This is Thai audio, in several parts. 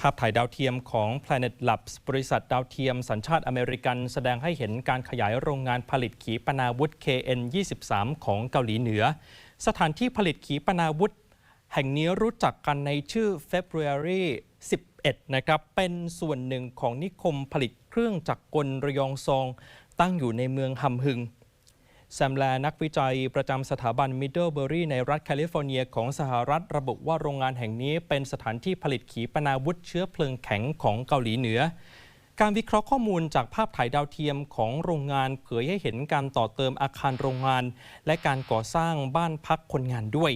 ภาพถ่ายดาวเทียมของ Planet Labs บริษัทดาวเทียมสัญชาติอเมริกัน แสดงให้เห็นการขยายโรงงานผลิตขีปนาวุธ KN-23 ของเกาหลีเหนือ สถานที่ผลิตขีปนาวุธ แห่งนี้รู้จักกันในชื่อ February 11 นะครับ เป็นส่วนหนึ่งของนิคมผลิตเครื่องจักรกลระยองซอง ตั้งอยู่ในเมืองฮัมฮึง แซมแลนักวิจัยประจำสถาบันมิดเดิลเบอรี่ในรัฐแคลิฟอร์เนียของสหรัฐระบุว่าโรงงานแห่งนี้เป็นสถานที่ผลิตขีปนาวุธเชื้อเพลิงแข็งของเกาหลีเหนือ การวิเคราะห์ข้อมูลจากภาพถ่ายดาวเทียมของโรงงานเผยให้เห็นการต่อเติมอาคารโรงงาน และการก่อสร้างบ้านพักคนงานด้วย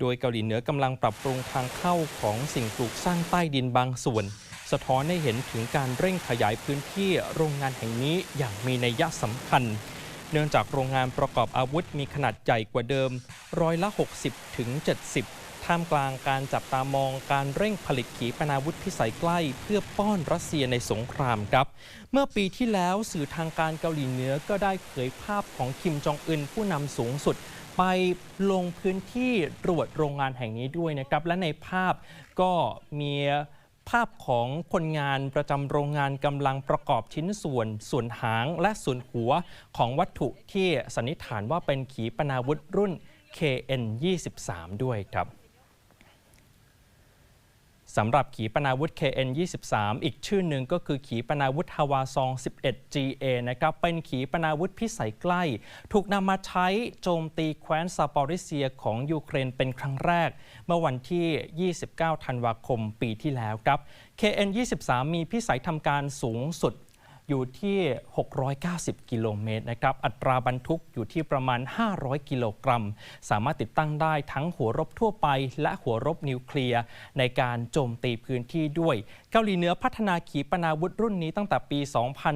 โดยเกาหลีเหนือกำลังปรับปรุงทางเข้าของสิ่งปลูกสร้างใต้ดินบางส่วน สะท้อนให้เห็นถึงการเร่งขยายพื้นที่โรงงานแห่งนี้อย่างมีนัยสำคัญ เนื่องจากโรงงานประกอบอาวุธมีขนาดใหญ่กว่าเดิม ร้อยละ 60ถึง70 ท่ามกลางการจับตามองการเร่งผลิตขีปนาวุธพิสัยใกล้ เพื่อป้อนรัสเซียในสงครามครับ เมื่อปีที่แล้วสื่อทางการเกาหลีเหนือก็ได้เผยภาพของคิมจองอึนผู้นำสูงสุดไปลงพื้นที่ตรวจโรงงานแห่งนี้ด้วยนะครับ และในภาพก็มี ภาพของคนงานประจำโรงงานกำลังประกอบชิ้นส่วน ส่วนหางและส่วนหัวของวัตถุที่สันนิษฐานว่าเป็นขีปนาวุธรุ่น KN-23 ด้วยครับ สำหรับขีปนาวุธ KN-23 อีกชื่อหนึ่งก็คือขีปนาวุธฮาวาซอง 11 GA นะครับ เป็นขีปนาวุธพิสัยใกล้ ถูกนำมาใช้โจมตีแคว้นซาปอริเซียของยูเครนเป็นครั้งแรก เมื่อวันที่ 29 ธันวาคมปีที่แล้วครับ KN-23 มีพิสัยทำการสูงสุด อยู่ที่ 690 กิโลเมตรนะครับ อัตราบรรทุกอยู่ที่ประมาณ 500 กิโลกรัม สามารถติดตั้งได้ทั้งหัวรบทั่วไป และหัวรบนิวเคลียร์ในการโจมตีพื้นที่ด้วย เกาหลีเหนือพัฒนาขีปนาวุธรุ่นนี้ตั้งแต่ปี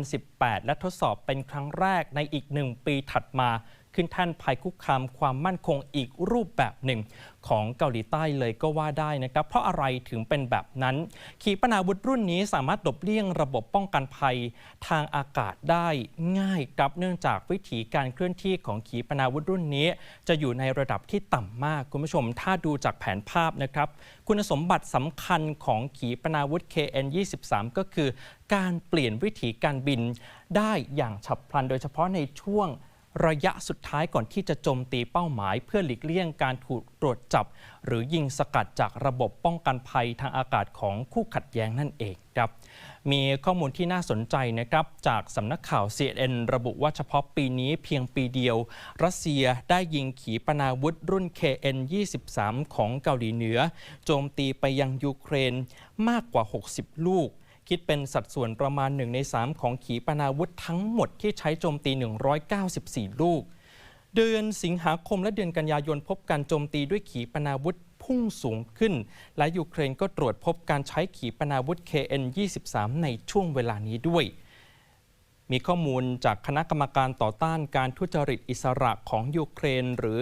2018 และทดสอบเป็นครั้งแรกในอีกหนึ่งปีถัดมา ขึ้นแท่นภัยคุกคามความมั่นคงอีกรูปแบบหนึ่ง ของเกาหลีใต้เลยก็ว่าได้นะครับ เพราะอะไรถึงเป็นแบบนั้น ขีปนาวุธรุ่นนี้สามารถหลบเลี่ยงระบบป้องกันภัยทางอากาศได้ง่ายครับเนื่องจากวิถีการเคลื่อนที่ของขีปนาวุธรุ่นนี้ จะอยู่ในระดับที่ต่ำมากคุณผู้ชม ถ้าดูจากแผนภาพนะครับ คุณสมบัติสำคัญของขีปนาวุธ KN-23 ก็คือการเปลี่ยนวิถีการบินได้อย่างฉับพลันโดยเฉพาะในช่วง ระยะสุดท้ายก่อนที่จะโจมตีเป้าหมาย เพื่อหลีกเลี่ยงการถูกตรวจจับ หรือยิงสกัดจากระบบป้องกันภัยทางอากาศของคู่ขัดแย้งนั่นเองครับ มีข้อมูลที่น่าสนใจนะครับ จากสำนักข่าว CNN ระบุว่าเฉพาะปีนี้เพียงปีเดียว รัสเซียได้ยิงขีปนาวุธรุ่น KN-23 ของเกาหลีเหนือ โจมตีไปยังยูเครนมากกว่า 60 ลูก คิดเป็นสัดส่วนประมาณ 1 ใน 3 ของขีปนาวุธทั้งหมดที่ใช้โจมตี 194 ลูก เดือนสิงหาคมและเดือนกันยายนพบการโจมตีด้วยขีปนาวุธพุ่งสูงขึ้น และยูเครนก็ตรวจพบการใช้ขีปนาวุธ KN-23 ในช่วงเวลานี้ด้วยมีข้อมูลจากคณะกรรมการต่อต้านการทุจริตอิสระของยูเครน หรือ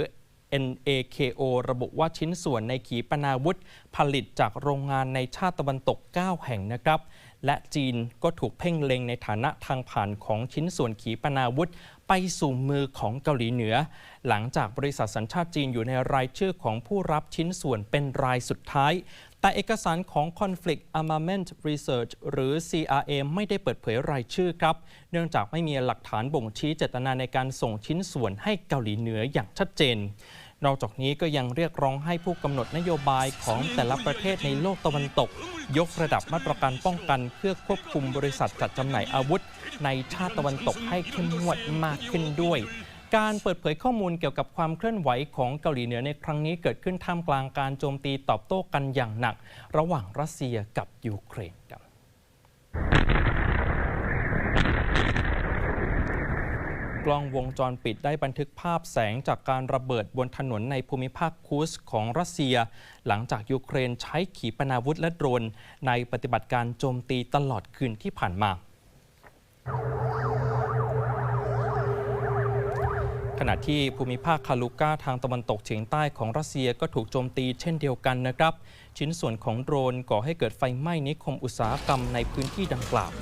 NAKO ระบุว่าชิ้นส่วนในขีปนาวุธผลิตจากโรงงานในชาติตะวันตก 9 แห่งนะครับ และจีนก็ถูกเพ่งเล็งในฐานะทางผ่านของชิ้นส่วนขีปนาวุธ ไปสู่มือของเกาหลีเหนือ หลังจากบริษัทสัญชาติจีนอยู่ในรายชื่อของผู้รับชิ้นส่วนเป็นรายสุดท้าย แต่เอกสารของ Conflict Armament Research หรือ CRA ไม่ได้เปิดเผยรายชื่อครับ เนื่องจากไม่มีหลักฐานบ่งชี้เจตนาในการส่งชิ้นส่วนให้เกาหลีเหนืออย่างชัดเจน นอกจากนี้ก็ยังเรียกร้องให้ผู้กำหนดนโยบายของแต่ละประเทศในโลกตะวันตก ยกระดับมาตรการป้องกัน เพื่อควบคุมบริษัทจัดจำหน่ายอาวุธ ในชาติตะวันตกให้เข้มงวดมากขึ้นด้วย การเปิดเผยข้อมูลเกี่ยวกับความเคลื่อนไหวของเกาหลีเหนือในครั้งนี้เกิดขึ้นท่ามกลางการโจมตีตอบโต้กันอย่างหนัก ระหว่างรัสเซียกับยูเครนครับ กล้องวงจรปิดได้บันทึกภาพแสงจากการระเบิดบนถนนในภูมิภาคคูสของรัสเซีย หลังจากยูเครนใช้ขีปนาวุธและโดรน ในปฏิบัติการโจมตีตลอดคืนที่ผ่านมาขณะที่ภูมิภาคคาลูกาทางตะวันตกเฉียงใต้ของรัสเซียก็ถูกโจมตีเช่นเดียวกันนะครับ ชิ้นส่วนของโดรนก่อให้เกิดไฟไหม้นิคมอุตสาหกรรมในพื้นที่ดังกล่าว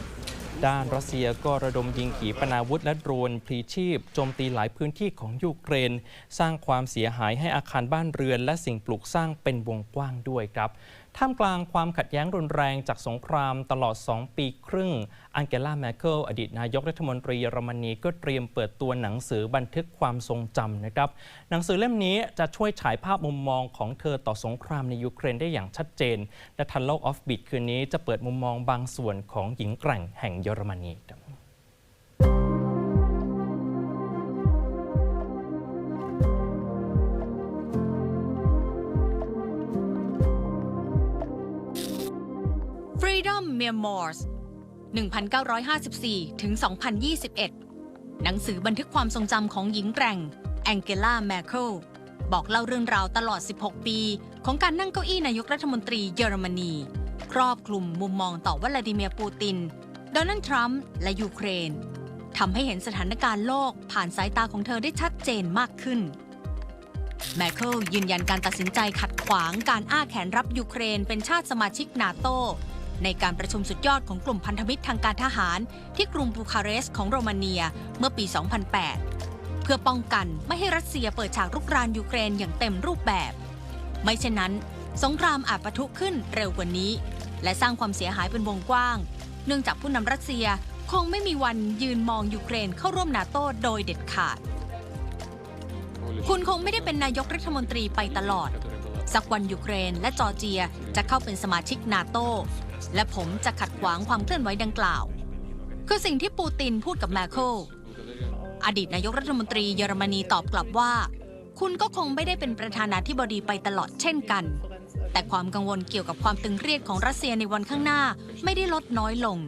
ด้านรัสเซียก็ระดมยิงขีปนาวุธและโดรนพลีชีพโจมตีหลายพื้นที่ของยูเครน สร้างความเสียหายให้อาคารบ้านเรือน และสิ่งปลูกสร้างเป็นวงกว้างด้วยครับ ท่ามกลางความขัดแย้งรุนแรงจากสงครามตลอด 2 ปีครึ่ง อังเกลาแมเคิลอดีตนายกรัฐมนตรีเยอรมนีก็เตรียมเปิดตัวหนังสือบันทึกความทรงจำนะครับ หนังสือเล่มนี้จะช่วยฉายภาพมุมมองของเธอต่อสงครามในยูเครนได้อย่างชัดเจน และทันโลกออฟบิทคืนนี้จะเปิดมุมมองบางส่วนของหญิงแกร่งแห่งเยอรมนีครับ Freedom Memoirs 1954 ถึง 2021 หนังสือบันทึกความทรงจำของหญิงแกร่งแองเกลาแมเคิลบอกเล่าเรื่องราวตลอด 16 ปี ของการนั่งเก้าอี้นายกรัฐมนตรีเยอรมนี ครอบคลุมมุมมองต่อวลาดิเมียร์ปูติน โดนัลด์ทรัมป์และยูเครนทำให้เห็นสถานการณ์โลกผ่านสายตาของเธอได้ชัดเจนมากขึ้น แมเคิลยืนยันการตัดสินใจขัดขวางการอ้าแขนรับยูเครนเป็นชาติสมาชิกนาโต ในการประชุมสุดยอดของกลุ่มพันธมิตรทางการทหาร ที่กรุงบูคาเรสต์ของโรมาเนียเมื่อปี 2008 เพื่อป้องกันไม่ให้รัสเซียเปิดฉากรุกรานยูเครนอย่างเต็มรูปแบบ ไม่เช่นนั้น สงครามอาจปะทุขึ้นเร็วกว่านี้ และสร้างความเสียหายเป็นวงกว้าง เนื่องจากผู้นำรัสเซียคงไม่มีวันยืนมองยูเครนเข้าร่วมนาโตโดยเด็ดขาด คุณคงไม่ได้เป็นนายกรัฐมนตรีไปตลอด สักวันยูเครนและจอร์เจียจะเข้าเป็นสมาชิกนาโตและผมจะขัดขวางความเคลื่อนไหวดังกล่าว คือสิ่งที่ปูตินพูดกับแมคเคิลอดีตนายกรัฐมนตรีเยอรมนีตอบกลับว่า คุณก็คงไม่ได้เป็นประธานาธิบดีไปตลอดเช่นกัน แต่ความกังวลเกี่ยวกับความตึงเครียดของรัสเซียในวันข้างหน้าไม่ได้ลดน้อยลง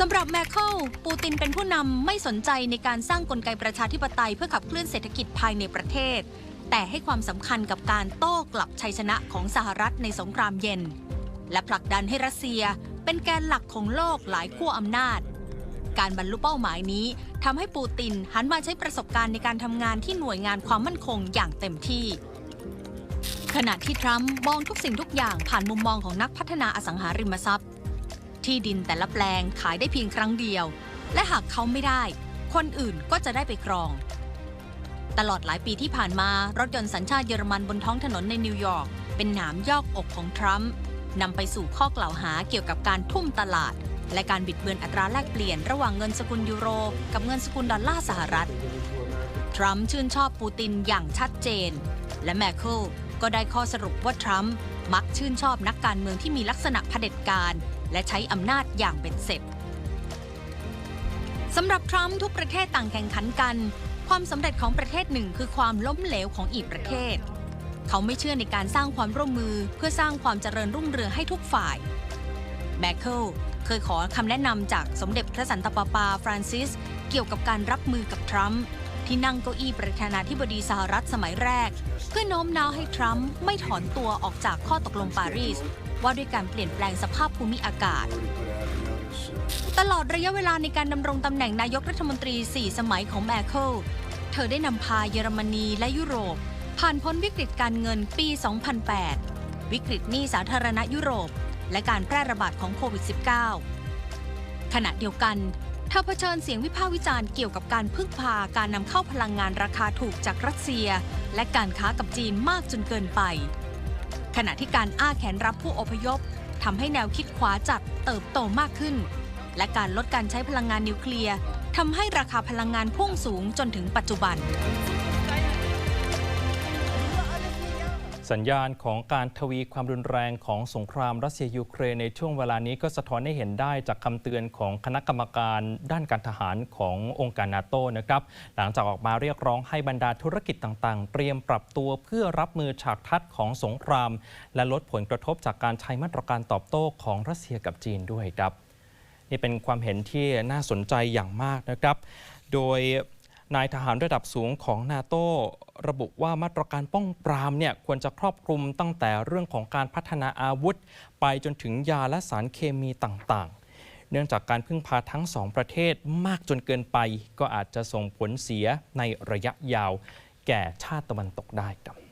สำหรับแมคเคิลปูตินเป็นผู้นำไม่สนใจในการสร้างกลไกประชาธิปไตยเพื่อขับเคลื่อนเศรษฐกิจภายในประเทศ แต่ให้ความสำคัญกับการโต้กลับชัยชนะของสหรัฐในสงครามเย็น และผลักดันให้รัสเซียเป็นแกนหลักของโลกหลายขั้วอำนาจ การบรรลุเป้าหมายนี้ทำให้ปูตินหันมาใช้ประสบการณ์ในการทำงานที่หน่วยงานความมั่นคงอย่างเต็มที่ ขณะที่ทรัมป์มองทุกสิ่งทุกอย่างผ่านมุมมองของนักพัฒนาอสังหาริมทรัพย์ ที่ดินแต่ละแปลงขายได้เพียงครั้งเดียว และหากเขาไม่ได้ คนอื่นก็จะได้ไปครอง ตลอดหลายปีที่ผ่านมา รถยนต์สัญชาติเยอรมันบนท้องถนนในนิวยอร์กเป็นหนามยอกอกของทรัมป์นำไปสู่ข้อกล่าวหาเกี่ยวกับการทุ่มตลาด และการบิดเบือนอัตราแลกเปลี่ยนระหว่างเงินสกุลยูโร กับเงินสกุลดอลลาร์สหรัฐ ทรัมป์ชื่นชอบปูตินอย่างชัดเจน และแมคเคิลก็ได้ข้อสรุปว่าทรัมป์มักชื่นชอบนักการเมืองที่มีลักษณะเผด็จการ และใช้อำนาจอย่างเป็นเสร็จสำหรับทรัมป์ทุกประเทศต่างแข่งขันกัน ความสำเร็จของประเทศหนึ่งคือความล้มเหลวของอีกประเทศ เขาไม่เชื่อในการสร้างความร่วมมือเพื่อสร้างความเจริญรุ่งเรืองให้ทุกฝ่ายแมคเคิลเคยขอคำแนะนำจากสมเด็จพระสันตะปาปาฟรานซิส เกี่ยวกับการรับมือกับทรัมป์ที่นั่งเก้าอี้ประธานาธิบดีสหรัฐสมัยแรก เพื่อโน้มน้าวให้ทรัมป์ไม่ถอนตัวออกจากข้อตกลงปารีส ว่าด้วยการเปลี่ยนแปลงสภาพภูมิอากาศ ตลอดระยะเวลาในการดำรงตำแหน่งนายกรัฐมนตรี 4 สมัยของแมเคิล เธอได้นำพาเยอรมนีและยุโรป ผ่านพ้นวิกฤตการเงินปี 2008 วิกฤตหนี้สาธารณะยุโรป และการแพร่ระบาดของโควิด -19 ขณะเดียวกัน เธอเผชิญเสียงวิพากษ์วิจารณ์เกี่ยวกับการพึ่งพาการนำเข้าพลังงานราคาถูกจากรัสเซีย และการค้ากับจีนมากจนเกินไป ขณะที่การอ้าแขนรับผู้อพยพทำให้แนวคิดขวาจัดเติบโตมากขึ้น และการลดการใช้พลังงานนิวเคลียร์ทำให้ราคาพลังงานพุ่งสูงจนถึงปัจจุบัน สัญญาณของการทวีความรุนแรงของสงครามรัสเซียยูเครนในช่วงเวลานี้ก็สะท้อนให้เห็นได้จากคำเตือนของคณะกรรมการด้านการทหารขององค์การนาโตนะครับ หลังจากออกมาเรียกร้องให้บรรดาธุรกิจต่างๆ เตรียมปรับตัวเพื่อรับมือฉากทัดของสงคราม และลดผลกระทบจากการใช้มาตรการตอบโต้ของรัสเซียกับจีนด้วยครับ นี่เป็นความเห็นที่น่าสนใจอย่างมากนะครับ โดยนายทหารระดับสูงของนาโตระบุว่ามาตรการป้องปรามเนี่ยควรจะครอบคลุมตั้งแต่เรื่องของการพัฒนาอาวุธ ไปจนถึงยาและสารเคมีต่างๆ เนื่องจากการพึ่งพาทั้งสองประเทศมากจนเกินไป ก็อาจจะส่งผลเสียในระยะยาว แก่ชาติตะวันตกได้ครับ